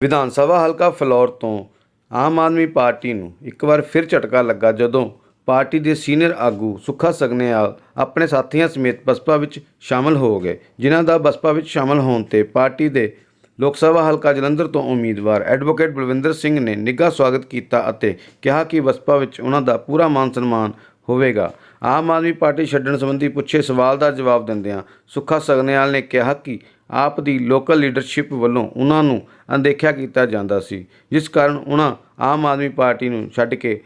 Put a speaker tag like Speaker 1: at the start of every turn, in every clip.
Speaker 1: ਵਿਧਾਨ ਸਭਾ ਹਲਕਾ ਫਲੌਰ ਤੋਂ ਆਮ ਆਦਮੀ ਪਾਰਟੀ ਨੂੰ ਇੱਕ ਵਾਰ ਫਿਰ ਝਟਕਾ ਲੱਗਾ ਜਦੋਂ ਪਾਰਟੀ ਦੇ ਸੀਨੀਅਰ ਆਗੂ ਸੁੱਖਾ ਸਗਨੇਵਾਲ ਆਪਣੇ ਸਾਥੀਆਂ ਸਮੇਤ ਬਸਪਾ ਵਿੱਚ ਸ਼ਾਮਲ ਹੋ ਗਏ, ਜਿਨ੍ਹਾਂ ਦਾ ਬਸਪਾ ਵਿੱਚ ਸ਼ਾਮਲ ਹੋਣ ਤੇ ਪਾਰਟੀ ਦੇ ਲੋਕ ਸਭਾ ਹਲਕਾ ਜਲੰਧਰ ਤੋਂ ਉਮੀਦਵਾਰ ਐਡਵੋਕੇਟ ਬਲਵਿੰਦਰ ਸਿੰਘ ਨੇ ਨਿੱਘਾ ਸਵਾਗਤ ਕੀਤਾ ਅਤੇ ਕਿਹਾ ਕਿ ਬਸਪਾ ਵਿੱਚ ਉਹਨਾਂ ਦਾ ਪੂਰਾ ਮਾਨ ਸਨਮਾਨ ਹੋਵੇਗਾ। ਆਮ ਆਦਮੀ ਪਾਰਟੀ ਛੱਡਣ ਸੰਬੰਧੀ ਪੁੱਛੇ ਸਵਾਲ ਦਾ ਜਵਾਬ ਦਿੰਦਿਆਂ ਸੁੱਖਾ ਸਗਨਿਆਲ ਨੇ ਕਿਹਾ ਕਿ ਆਪ ਦੀ ਲੋਕਲ ਲੀਡਰਸ਼ਿਪ ਵੱਲੋਂ ਉਹਨਾਂ ਨੂੰ ਅਣਦੇਖਿਆ ਕੀਤਾ ਜਾਂਦਾ ਸੀ, ਜਿਸ ਕਾਰਨ ਉਹਨਾਂ ਆਮ ਆਦਮੀ ਪਾਰਟੀ ਨੂੰ ਛੱਡ ਕੇ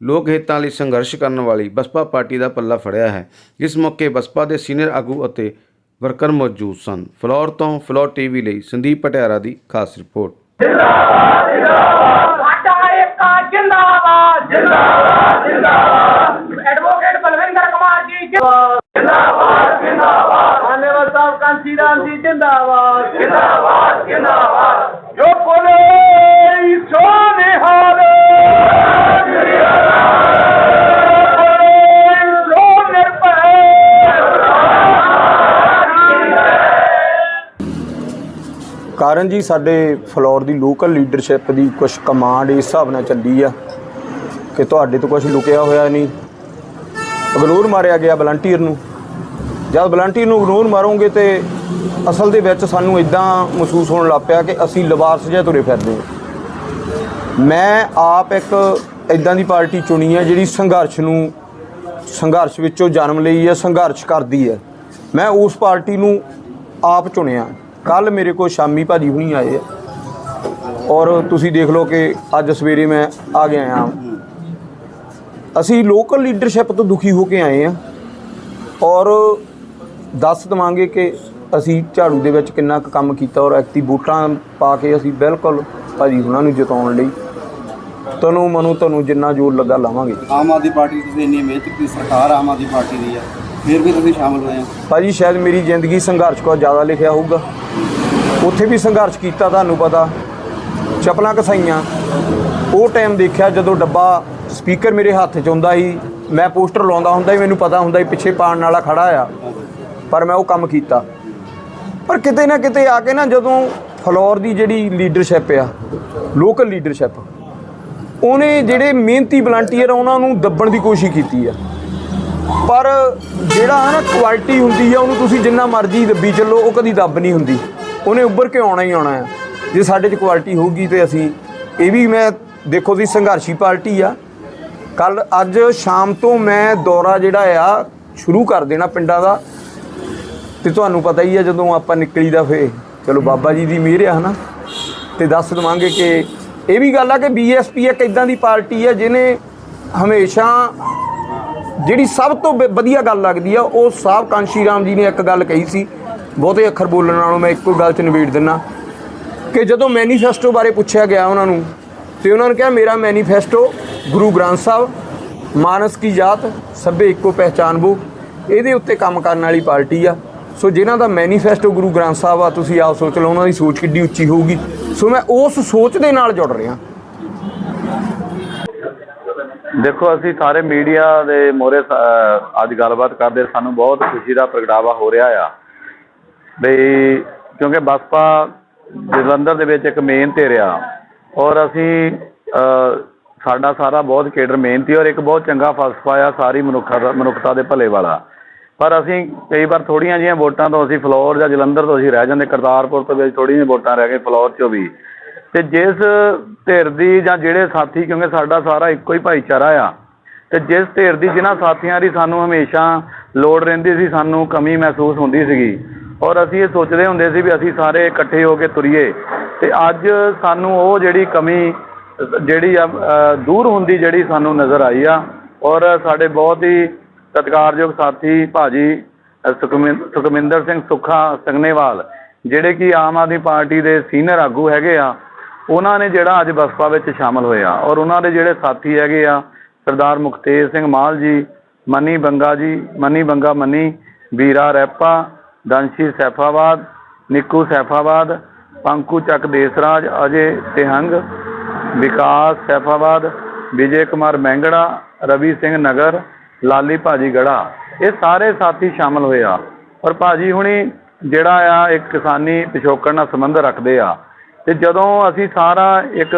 Speaker 1: ਲੋਕ ਹਿੱਤਾਂ ਲਈ ਸੰਘਰਸ਼ ਕਰਨ ਵਾਲੀ ਬਸਪਾ ਪਾਰਟੀ ਦਾ ਪੱਲਾ ਫੜਿਆ ਹੈ। ਇਸ ਮੌਕੇ ਬਸਪਾ ਦੇ ਸੀਨੀਅਰ ਆਗੂ ਅਤੇ ਵਰਕਰ ਮੌਜੂਦ ਸਨ। ਫਲੋਰ ਤੋਂ ਫਲੋਰ ਟੀਵੀ ਲਈ ਸੰਦੀਪ ਪਟਿਆਰਾ ਦੀ ਖਾਸ ਰਿਪੋਰਟ।
Speaker 2: ਸਾਡਾ ਜਿੰਦਾਬਾਦ ਜਿੰਦਾਬਾਦ ਜਿੰਦਾਬਾਦ ਐਡਵੋਕੇਟ ਬਲਵਿੰਦਰ ਕੁਮਾਰ ਜੀ ਜਿੰਦਾਬਾਦ ਜਿੰਦਾਬਾਦ ਜਿੰਦਾਬਾਦ। ਧੰਨਵਾਦ ਸਾਹਿਬ ਕਾਂਸੀ ਰਾਮ ਜੀ ਜਿੰਦਾਬਾਦ। ਜਿੰਦਾਬਾਦ ਜਿੰਦਾਬਾਦ। ਜੋ ਕੋਲੇ ਸੋਨੇ ਹਾਲ
Speaker 3: ਕਾਰਨ ਜੀ ਸਾਡੇ ਫਲੋਰ ਦੀ ਲੋਕਲ ਲੀਡਰਸ਼ਿਪ ਦੀ ਕੁਝ ਕਮਾਂਡ ਇਸ ਹਿਸਾਬ ਨਾਲ ਚੱਲੀ ਆ ਕਿ ਤੁਹਾਡੇ ਤੋਂ ਕੁਝ ਲੁਕਿਆ ਹੋਇਆ ਨਹੀਂ। ਇਗਨੋਰ ਮਾਰਿਆ ਗਿਆ ਵਲੰਟੀਅਰ ਨੂੰ। ਜਦ ਵਲੰਟੀਅਰ ਨੂੰ ਇਗਨੋਰ ਮਾਰੋਗੇ ਤੇ ਅਸਲ ਦੇ ਵਿੱਚ ਸਾਨੂੰ ਇਦਾਂ ਮਹਿਸੂਸ ਹੋਣ ਲੱਗ ਪਿਆ ਕਿ ਅਸੀਂ ਲਿਬਾਸ ਜਿਹਾ ਤੁਰੇ ਫਿਰਦੇ ਹਾਂ। ਮੈਂ ਆਪ ਇੱਕ ਇਦਾਂ ਦੀ ਪਾਰਟੀ ਚੁਣੀ ਹੈ ਜਿਹੜੀ ਸੰਘਰਸ਼ ਨੂੰ, ਸੰਘਰਸ਼ ਵਿੱਚੋਂ ਜਨਮ ਲਈ ਹੈ, ਸੰਘਰਸ਼ ਕਰਦੀ ਹੈ। ਮੈਂ ਉਸ ਪਾਰਟੀ ਨੂੰ ਆਪ ਚੁਣਿਆ। ਕੱਲ ਮੇਰੇ ਕੋਲ ਸ਼ਾਮੀ ਭਾਜੀ ਹੁਣੀ ਆਏ ਆ। ਔਰ ਤੁਸੀਂ ਦੇਖ ਲਓ ਕਿ ਅੱਜ ਸਵੇਰੇ ਮੈਂ ਆ ਗਿਆ ਆ ਅਸੀਂ ਲੋਕਲ ਲੀਡਰਸ਼ਿਪ ਤੋਂ ਦੁਖੀ ਹੋ ਕੇ ਆਏ ਆ ਔਰ ਦੱਸ ਦਵਾਂਗੇ ਕਿ ਅਸੀਂ ਝਾੜੂ ਦੇ ਵਿੱਚ ਕਿੰਨਾ ਕੁ ਕੰਮ ਕੀਤਾ ਔਰ ਐਕਟਿਵ ਵੋਟਾਂ ਪਾ ਕੇ ਅਸੀਂ ਬਿਲਕੁਲ ਭਾਜੀ ਹੁਣਾਂ ਨੂੰ ਜਿਤਾਉਣ ਲਈ ਤਨੂੰ ਮਨੂੰ ਤੁਹਾਨੂੰ ਜਿੰਨਾ ਜ਼ੋਰ ਲੱਗਾ ਲਾਵਾਂਗੇ।
Speaker 4: ਆਮ ਆਦਮੀ ਪਾਰਟੀ ਤੁਸੀਂ ਇੰਨੀ ਮਿਹਨਤ ਕੀਤੀ ਸਰਕਾਰ ਆਮ ਆਦਮੀ ਪਾਰਟੀ ਦੀ ਆ ਫਿਰ ਵੀ ਤੁਸੀਂ ਸ਼ਾਮਲ ਹੋਏ ਆ
Speaker 3: ਭਾਜੀ ਸ਼ਾਇਦ ਮੇਰੀ ਜ਼ਿੰਦਗੀ ਸੰਘਰਸ਼ ਕੋਲ ਜ਼ਿਆਦਾ ਲਿਖਿਆ ਹੋਊਗਾ। ਉੱਥੇ ਵੀ ਸੰਘਰਸ਼ ਕੀਤਾ ਤੁਹਾਨੂੰ ਪਤਾ ਚਪਲਾਂ ਕਸਾਈਆਂ। ਉਹ ਟਾਈਮ ਦੇਖਿਆ ਜਦੋਂ ਡੱਬਾ ਸਪੀਕਰ ਮੇਰੇ ਹੱਥ 'ਚ ਹੁੰਦਾ ਸੀ, ਮੈਂ ਪੋਸਟਰ ਲਾਉਂਦਾ ਹੁੰਦਾ ਸੀ, ਮੈਨੂੰ ਪਤਾ ਹੁੰਦਾ ਸੀ ਪਿੱਛੇ ਪਾਣ ਵਾਲਾ ਖੜਾ ਆ, ਪਰ ਮੈਂ ਉਹ ਕੰਮ ਕੀਤਾ। ਪਰ ਕਿਤੇ ਨਾ ਕਿਤੇ ਆ ਕੇ ਨਾ ਜਦੋਂ ਫਲੋਰ ਦੀ ਜਿਹੜੀ ਲੀਡਰਸ਼ਿਪ ਆ ਲੋਕਲ ਲੀਡਰਸ਼ਿਪ ਉਹਨੇ ਜਿਹੜੇ ਮਿਹਨਤੀ ਵਲੰਟੀਅਰ ਉਹਨਾਂ ਨੂੰ ਦੱਬਣ ਦੀ ਕੋਸ਼ਿਸ਼ ਕੀਤੀ ਆ। ਪਰ ਜਿਹੜਾ ਹੈ ਨਾ ਕੁਆਲਿਟੀ ਹੁੰਦੀ ਆ, ਉਹਨੂੰ ਤੁਸੀਂ ਜਿੰਨਾ ਮਰਜ਼ੀ ਦੱਬੀ ਚੱਲੋ, ਉਹ ਕਦੀ ਦੱਬ ਨਹੀਂ ਹੁੰਦੀ। ਉਹਨੇ ਉੱਭਰ ਕੇ ਆਉਣਾ ਹੀ ਆਉਣਾ ਹੈ ਜੇ ਸਾਡੇ 'ਚ ਕੁਆਲਿਟੀ ਹੋਊਗੀ ਤੇ ਅਸੀਂ, ਇਹ ਵੀ ਮੈਂ ਦੇਖੋ ਦੀ ਸੰਘਰਸ਼ੀ ਪਾਰਟੀ ਆ ਕੱਲ ਅੱਜ ਸ਼ਾਮ ਤੋਂ ਮੈਂ ਦੌਰਾ ਜਿਹੜਾ ਆ, ਸ਼ੁਰੂ ਕਰ ਦੇਣਾ ਪਿੰਡਾਂ ਦਾ। ਤੇ ਤੁਹਾਨੂੰ ਪਤਾ ਹੀ ਆ, ਜਦੋਂ ਆਪਾਂ ਨਿਕਲੀ ਦਾ ਫੇ ਚਲੋ ਬਾਬਾ ਜੀ ਦੀ ਮਿਹਰ ਆ, ਹਨਾ? ਤੇ ਦੱਸ ਦਵਾਂਗੇ ਕਿ ਇਹ ਵੀ ਗੱਲ ਆ ਕਿ ਬੀਐਸਪੀ ਇੱਕ ਇਦਾਂ ਦੀ ਪਾਰਟੀ ਆ, ਜਿਹਨੇ ਹਮੇਸ਼ਾ ਜਿਹੜੀ ਸਭ ਤੋਂ ਵ- ਵਧੀਆ ਗੱਲ ਲੱਗਦੀ ਆ, ਉਹ ਸਾਹਿਬ ਕਾਂਸ਼ੀ ਰਾਮ ਜੀ ਨੇ ਇੱਕ ਗੱਲ ਕਹੀ ਸੀ। ਬਹੁਤੇ ਅੱਖਰ ਬੋਲਣ ਨਾਲੋਂ ਮੈਂ ਇੱਕੋ ਗੱਲ 'ਚ ਨਿਬੇੜ ਦਿੰਨਾ। ਕਿ ਜਦੋਂ ਮੈਨੀਫੈਸਟੋ ਬਾਰੇ ਪੁੱਛਿਆ ਗਿਆ ਉਹਨਾਂ ਨੂੰ, ਤੇ ਉਹਨਾਂ ਨੇ ਕਿਹਾ, ਮੇਰਾ ਮੈਨੀਫੈਸਟੋ ਗੁਰੂ ਗ੍ਰੰਥ ਸਾਹਿਬ ਮਾਨਸ ਕੀ ਜਾਤ ਸਭੇ ਇੱਕੋ ਪਹਿਚਾਨਬੋ। ਇਹਦੇ ਉੱਤੇ ਕੰਮ ਕਰਨ ਵਾਲੀ ਪਾਰਟੀ ਆ। ਸੋ ਜਿਨ੍ਹਾਂ ਦਾ ਮੈਨੀਫੈਸਟੋ ਗੁਰੂ ਗ੍ਰੰਥ ਸਾਹਿਬ ਆ ਤੁਸੀਂ ਆਪ ਸੋਚ ਲਓ ਉਹਨਾਂ ਦੀ ਸੋਚ ਕਿੱਡੀ ਉੱਚੀ ਹੋਊਗੀ। ਸੋ ਮੈਂ ਉਸ ਸੋਚ ਦੇ ਨਾਲ ਜੁੜ ਰਿਹਾ।
Speaker 5: ਦੇਖੋ ਅਸੀਂ ਸਾਰੇ ਮੀਡੀਆ ਦੇ ਮੋਰੇ ਅੱਜ ਗੱਲਬਾਤ ਕਰਦੇ ਸਾਨੂੰ ਬਹੁਤ ਖੁਸ਼ੀ ਦਾ ਪ੍ਰਗਟਾਵਾ ਹੋ ਰਿਹਾ ਆ। ਬਈ ਕਿਉਂਕਿ ਬਸਪਾ ਜਲੰਧਰ ਦੇ ਵਿੱਚ ਇੱਕ ਮੇਨ ਤੇ ਰਿਹਾ ਔਰ ਅਸੀਂ ਅ, ਸਾਡਾ ਸਾਰਾ ਬਹੁਤ ਕੇਡਰ ਮਿਹਨਤੀ ਔਰ ਇੱਕ ਬਹੁਤ ਚੰਗਾ ਫਲਸਫਾ ਆ ਸਾਰੀ ਮਨੁੱਖਤਾ ਦਾ, ਮਨੁੱਖਤਾ ਦੇ ਭਲੇ ਵਾਲਾ। ਪਰ ਅਸੀਂ ਕਈ ਵਾਰ ਥੋੜ੍ਹੀਆਂ ਜਿਹੀਆਂ ਵੋਟਾਂ ਤੋਂ ਅਸੀਂ ਫਲੋਰ ਜਾਂ ਜਲੰਧਰ ਤੋਂ ਅਸੀਂ ਰਹਿ ਜਾਂਦੇ, ਕਰਤਾਰਪੁਰ ਤੋਂ ਵੀ ਥੋੜ੍ਹੀਆਂ ਜਿਹੀਆਂ ਵੋਟਾਂ ਰਹਿ ਗਏ ਫਲੋਰ ਚੋਂ ਵੀ। ਤੇ ਜਿਸ ਧਿਰ ਦੀ ਜਾਂ ਜਿਹੜੇ ਸਾਥੀ, ਕਿਉਂਕਿ ਸਾਡਾ ਸਾਰਾ ਇੱਕੋ ਹੀ ਭਾਈਚਾਰਾ ਆ, ਤੇ ਜਿਸ ਧਿਰ ਦੀ ਜਿਨ੍ਹਾਂ ਸਾਥੀਆਂ ਦੀ ਸਾਨੂੰ ਹਮੇਸ਼ਾ ਲੋੜ ਰਹਿੰਦੀ ਸੀ, ਸਾਨੂੰ ਕਮੀ ਮਹਿਸੂਸ ਹੁੰਦੀ ਸੀਗੀ। ਔਰ ਅਸੀਂ ਇਹ ਸੋਚਦੇ ਹੁੰਦੇ ਸੀ ਵੀ ਅਸੀਂ ਸਾਰੇ ਇਕੱਠੇ ਹੋ ਕੇ ਤੁਰੀਏ। ਤੇ ਅੱਜ ਸਾਨੂੰ ਉਹ ਜਿਹੜੀ ਕਮੀ ਜਿਹੜੀ ਆ ਦੂਰ ਹੁੰਦੀ ਜਿਹੜੀ ਸਾਨੂੰ ਨਜ਼ਰ ਆਈ ਆ ਔਰ ਸਾਡੇ ਬਹੁਤ ਹੀ ਸਤਿਕਾਰਯੋਗ ਸਾਥੀ ਭਾਜੀ ਅ, ਸੁਖਮਿੰ- ਸੁਖਮਿੰਦਰ ਸਿੰਘ ਸੁੱਖਾ ਸੰਗਨੇਵਾਲ ਜਿਹੜੇ ਕਿ ਆਮ ਆਦਮੀ ਪਾਰਟੀ ਦੇ ਸੀਨੀਅਰ ਆਗੂ ਹੈਗੇ ਆ ਉਹਨਾਂ ਨੇ ਜਿਹੜਾ ਅੱਜ ਬਸਪਾ ਵਿੱਚ ਸ਼ਾਮਲ ਹੋਇਆ ਔਰ ਉਹਨਾਂ ਦੇ ਜਿਹੜੇ ਸਾਥੀ ਹੈਗੇ ਆ ਸਰਦਾਰ ਮੁਖਤੇਜ ਸਿੰਘ ਮਾਲ ਜੀ ਮਨੀ ਬੰਗਾ ਜੀ ਮਨੀ ਬੰਗਾ ਮਨੀ ਵੀਰਾ ਰੈਪਾ ਦੰਸ਼ੀ ਸੈਫਾਬਾਦ ਨਿੱਕੂ ਸੈਫਾਬਾਦ ਪੰਕੂ ਚੱਕ ਦੇਸਰਾਜ ਅਜੇ ਤਿਹੰਗ ਵਿਕਾਸ ਸੈਫਾਬਾਦ, ਵਿਜੇ ਕੁਮਾਰ ਮੈਂਗੜਾ ਰਵੀ ਸਿੰਘ ਨਗਰ, ਲਾਲੀ ਭਾਜੀ ਗੜਾ। ਇਹ ਸਾਰੇ ਸਾਥੀ ਸ਼ਾਮਲ ਹੋਏ ਆ। ਔਰ ਭਾਜੀ ਹੁਣੀ ਜਿਹੜਾ ਆ, ਇੱਕ ਕਿਸਾਨੀ ਪਿਛੋਕੜ ਨਾਲ ਸੰਬੰਧ ਰੱਖਦੇ ਆ। ਤੇ ਜਦੋਂ ਅਸੀਂ ਸਾਰਾ ਇੱਕ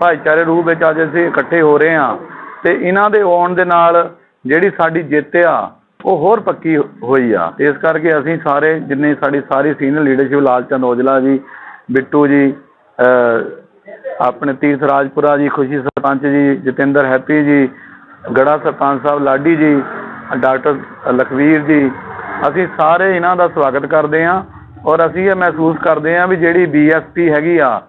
Speaker 5: ਭਾਈਚਾਰੇ ਰੂਪ ਵਿੱਚ ਅੱਜ ਅਸੀਂ ਇਕੱਠੇ ਹੋ ਰਹੇ ਹਾਂ ਤੇ ਇਹਨਾਂ ਦੇ ਆਉਣ ਦੇ ਨਾਲ ਜਿਹੜੀ ਸਾਡੀ ਜਿੱਤ ਆ, ਉਹ ਹੋਰ ਪੱਕੀ ਹੋਈ ਆ। ਇਸ ਕਰਕੇ ਅਸੀਂ ਸਾਰੇ, ਜਿੰਨੇ ਸਾਡੀ ਸਾਰੀ ਸੀਨੀਅਰ ਲੀਡਰਸ਼ਿਪ ਲਾਲਚੰਦ ਔਜਲਾ ਜੀ, ਬਿੱਟੂ ਜੀ ਆਪਣੇ ਤੀਰਥ ਰਾਜਪੁਰਾ ਜੀ, ਖੁਸ਼ੀ ਸਰਪੰਚ ਜੀ, ਜਤਿੰਦਰ ਹੈਪੀ ਜੀ, ਗੜਾ ਸਰਪੰਚ ਸਾਹਿਬ ਲਾਡੀ ਜੀ, ਡਾਕਟਰ ਲਖਵੀਰ ਜੀ, ਅਸੀਂ ਸਾਰੇ ਇਹਨਾਂ ਦਾ ਸਵਾਗਤ ਕਰਦੇ ਹਾਂ ਔਰ ਅਸੀਂ ਇਹ ਮਹਿਸੂਸ ਕਰਦੇ ਹਾਂ ਵੀ ਜਿਹੜੀ ਬੀਐਸਪੀ ਹੈਗੀ ਆ,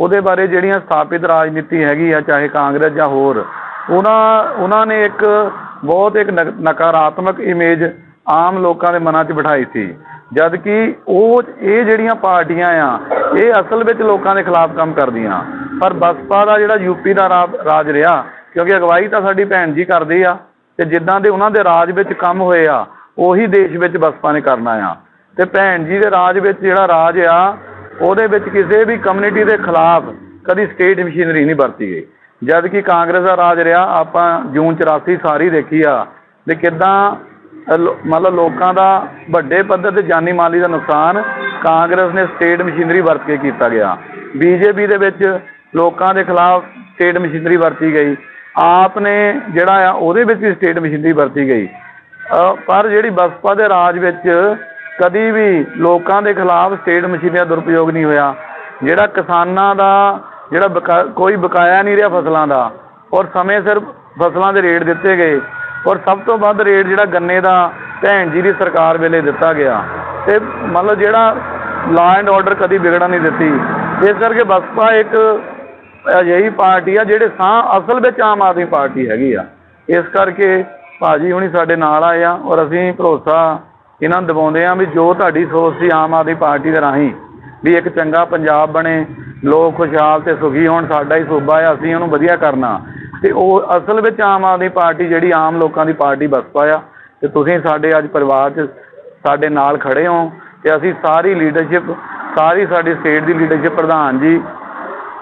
Speaker 5: ਉਹਦੇ ਬਾਰੇ ਜਿਹੜੀਆਂ ਸਥਾਪਿਤ ਰਾਜਨੀਤੀ ਹੈਗੀ ਆ, ਚਾਹੇ ਕਾਂਗਰਸ ਜਾਂ ਹੋਰ, ਉਹਨਾਂ ਉਹਨਾਂ ਨੇ ਇੱਕ ਬਹੁਤ ਇੱਕ ਨਕ- ਨਕਾਰਾਤਮਕ ਇਮੇਜ ਆਮ ਲੋਕਾਂ ਦੇ ਮਨਾਂ 'ਚ ਬਿਠਾਈ ਸੀ। ਜਦ ਕਿ ਉਹ ਇਹ ਜਿਹੜੀਆਂ ਪਾਰਟੀਆਂ ਆ, ਇਹ ਅਸਲ ਵਿੱਚ ਲੋਕਾਂ ਦੇ ਖਿਲਾਫ ਕੰਮ ਕਰਦੀਆਂ। ਪਰ ਬਸਪਾ ਦਾ ਜਿਹੜਾ ਯੂਪੀ ਦਾ ਰਾਜ ਰਿਹਾ, ਕਿਉਂਕਿ ਅਗਵਾਈ ਤਾਂ ਸਾਡੀ ਭੈਣ ਜੀ ਕਰਦੀ ਆ, ਤੇ ਜਿੱਦਾਂ ਦੇ ਉਹਨਾਂ ਦੇ ਰਾਜ ਵਿੱਚ ਕੰਮ ਹੋਏ ਆ, ਉਹੀ ਦੇਸ਼ ਵਿੱਚ ਬਸਪਾ ਨੇ ਕਰਨਾ ਆ। ਤੇ ਭੈਣ ਜੀ ਦੇ ਰਾਜ ਵਿੱਚ ਜਿਹੜਾ ਰਾਜ ਆ, ਉਹਦੇ ਵਿੱਚ ਕਿਸੇ ਵੀ ਕਮਿਊਨਿਟੀ ਦੇ ਖਿਲਾਫ ਕਦੀ ਸਟੇਟ ਮਸ਼ੀਨਰੀ ਨਹੀਂ ਵਰਤੀ ਗਈ। ਜਦ ਕਿ ਕਾਂਗਰਸ ਦਾ ਰਾਜ ਰਿਹਾ, ਆਪਾਂ ਜੂਨ 84 ਸਾਰੀ ਦੇਖੀ ਆ, ਵੀ ਕਿਦਾਂ ਮਤਲਬ ਲੋਕਾਂ ਦਾ ਵੱਡੇ ਪੱਧਰ ਤੇ ਜਾਨੀ ਮਾਲੀ ਦਾ ਨੁਕਸਾਨ ਕਾਂਗਰਸ ਨੇ ਸਟੇਟ ਮਸ਼ੀਨਰੀ ਵਰਤ ਕੇ ਕੀਤਾ ਗਿਆ। ਬੀਜੇਪੀ ਦੇ ਵਿੱਚ ਲੋਕਾਂ ਦੇ ਖਿਲਾਫ ਸਟੇਟ ਮਸ਼ੀਨਰੀ ਵਰਤੀ ਗਈ। ਆਪ ਨੇ ਜਿਹੜਾ ਆ, ਉਹਦੇ ਵਿੱਚ ਵੀ ਸਟੇਟ ਮਸ਼ੀਨਰੀ ਵਰਤੀ ਗਈ। ਪਰ ਜਿਹੜੀ ਬਸਪਾ ਦੇ ਰਾਜ ਵਿੱਚ ਕਦੀ ਵੀ ਲੋਕਾਂ ਦੇ ਖਿਲਾਫ ਸਟੇਟ ਮਸ਼ੀਨਰੀ ਦਾ ਦੁਰਪਯੋਗ ਨਹੀਂ ਹੋਇਆ। ਜਿਹੜਾ ਕਿਸਾਨਾਂ ਦਾ, ਜਿਹੜਾ ਬਕਾ- ਕੋਈ ਬਕਾਇਆ ਨਹੀਂ ਰਿਹਾ ਫਸਲਾਂ ਦਾ, ਔਰ ਸਮੇਂ ਸਿਰ ਫਸਲਾਂ ਦੇ ਰੇਟ ਦਿੱਤੇ ਗਏ। ਔਰ ਸਭ ਤੋਂ ਵੱਧ ਰੇਟ ਜਿਹੜਾ ਗੰਨੇ ਦਾ ਭੈਣ ਜੀ ਦੀ ਸਰਕਾਰ ਵੇਲੇ ਦਿੱਤਾ ਗਿਆ। ਤੇ ਮਤਲਬ ਜਿਹੜਾ ਲਾ ਐਂਡ ਆਰਡਰ ਕਦੀ ਵਿਗੜਨ ਨਹੀਂ ਦਿੱਤੀ। ਇਸ ਕਰਕੇ ਬਸਪਾ ਇੱਕ ਅਜਿਹੀ ਪਾਰਟੀ ਆ ਜਿਹੜੇ ਸਾਹ ਅਸਲ ਵਿੱਚ ਆਮ ਆਦਮੀ ਪਾਰਟੀ ਹੈਗੀ ਆ। ਇਸ ਕਰਕੇ ਭਾਜੀ ਹੁਣੀ ਸਾਡੇ ਨਾਲ ਆਏ ਆ ਔਰ ਅਸੀਂ ਭਰੋਸਾ ਇਹਨਾਂ ਨੂੰ ਦਿਵਾਉਂਦੇ ਆ ਵੀ ਜੋ ਤੁਹਾਡੀ ਸੋਚ ਸੀ ਆਮ ਆਦਮੀ ਪਾਰਟੀ ਦੇ ਰਾਹੀਂ ਵੀ ਇੱਕ ਚੰਗਾ ਪੰਜਾਬ ਬਣੇ, ਲੋਕ ਖੁਸ਼ਹਾਲ ਤੇ ਸੁਖੀ ਹੋਣ, ਸਾਡਾ ਹੀ ਸੂਬਾ ਆ, ਅਸੀਂ ਉਹਨੂੰ ਵਧੀਆ ਕਰਨਾ। ਤੇ ਉਹ ਅਸਲ ਵਿੱਚ ਆਮ ਆਦਮੀ ਪਾਰਟੀ ਜਿਹੜੀ ਆਮ ਲੋਕਾਂ ਦੀ ਪਾਰਟੀ ਬਸਪਾ ਆ, ਤੇ ਤੁਸੀਂ ਸਾਡੇ ਅੱਜ ਪਰਿਵਾਰ 'ਚ ਸਾਡੇ ਨਾਲ ਖੜੇ ਹੋ ਤੇ ਅਸੀਂ ਸਾਰੀ ਲੀਡਰਸ਼ਿਪ ਸਾਰੀ ਸਾਡੀ ਸਟੇਟ ਦੀ ਲੀਡਰਸ਼ਿਪ ਪ੍ਰਧਾਨ ਜੀ,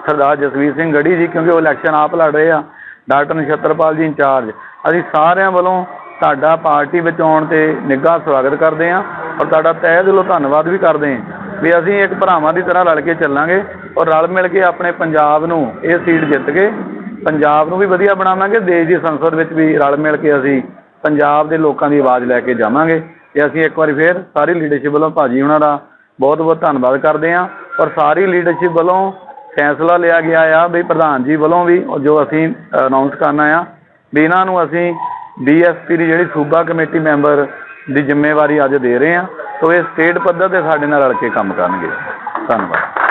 Speaker 5: ਸਰਦਾਰ ਜਸਵੀਰ ਸਿੰਘ ਗੜੀ ਜੀ, ਕਿਉਂਕਿ ਉਹ ਇਲੈਕਸ਼ਨ ਆਪ ਲੜ ਰਹੇ ਆ, ਡਾਕਟਰ ਨਛੱਤਰਪਾਲ ਜੀ ਇੰਚਾਰਜ, ਅਸੀਂ ਸਾਰਿਆਂ ਵੱਲੋਂ ਤੁਹਾਡਾ ਪਾਰਟੀ ਵਿੱਚ ਆਉਣ ਤੇ ਨਿੱਘਾ ਸਵਾਗਤ ਕਰਦੇ ਹਾਂ ਔਰ ਤੁਹਾਡਾ ਤਹਿ ਦਿਲੋਂ ਧੰਨਵਾਦ ਵੀ ਕਰਦੇ ਹਾਂ ਵੀ ਅਸੀਂ ਇੱਕ ਭਰਾਵਾਂ ਦੀ ਤਰ੍ਹਾਂ ਰਲ ਕੇ ਚੱਲਾਂਗੇ ਔਰ ਰਲ ਮਿਲ ਕੇ ਆਪਣੇ ਪੰਜਾਬ ਨੂੰ ਇਹ ਸੀਟ ਜਿੱਤ ਕੇ ਪੰਜਾਬ ਨੂੰ ਵੀ ਵਧੀਆ ਬਣਾਵਾਂਗੇ, ਦੇਸ਼ ਦੀ ਸੰਸਦ ਵਿੱਚ ਵੀ ਰਲ ਮਿਲ ਕੇ ਅਸੀਂ ਪੰਜਾਬ ਦੇ ਲੋਕਾਂ ਦੀ ਆਵਾਜ਼ ਲੈ ਕੇ ਜਾਵਾਂਗੇ। ਤੇ ਅਸੀਂ ਇੱਕ ਵਾਰੀ ਫੇਰ ਸਾਰੀ ਲੀਡਰਸ਼ਿਪ ਵੱਲੋਂ ਭਾਜੀ ਉਹਨਾਂ ਦਾ ਬਹੁਤ ਬਹੁਤ ਧੰਨਵਾਦ ਕਰਦੇ ਹਾਂ। ਔਰ ਸਾਰੀ ਲੀਡਰਸ਼ਿਪ ਵੱਲੋਂ ਫੈਸਲਾ ਲਿਆ ਗਿਆ ਆ ਵੀ ਪ੍ਰਧਾਨ ਜੀ ਵੱਲੋਂ ਵੀ ਜੋ ਅਸੀਂ ਅਨਾਉਂਸ ਕਰਨਾ ਆ, ਵੀ ਇਹਨਾਂ ਨੂੰ ਅਸੀਂ ਡੀਐਸਪੀ ਦੀ ਜਿਹੜੀ ਸੂਬਾ ਕਮੇਟੀ ਮੈਂਬਰ ਦੀ ਜ਼ਿੰਮੇਵਾਰੀ ਅੱਜ ਦੇ ਰਹੇ ਹਾਂ। ਸੋ ਇਹ ਸਟੇਟ ਪੱਧਰ ਤੇ ਸਾਡੇ ਨਾਲ ਰਲ ਕੇ ਕੰਮ ਕਰਨਗੇ। ਧੰਨਵਾਦ।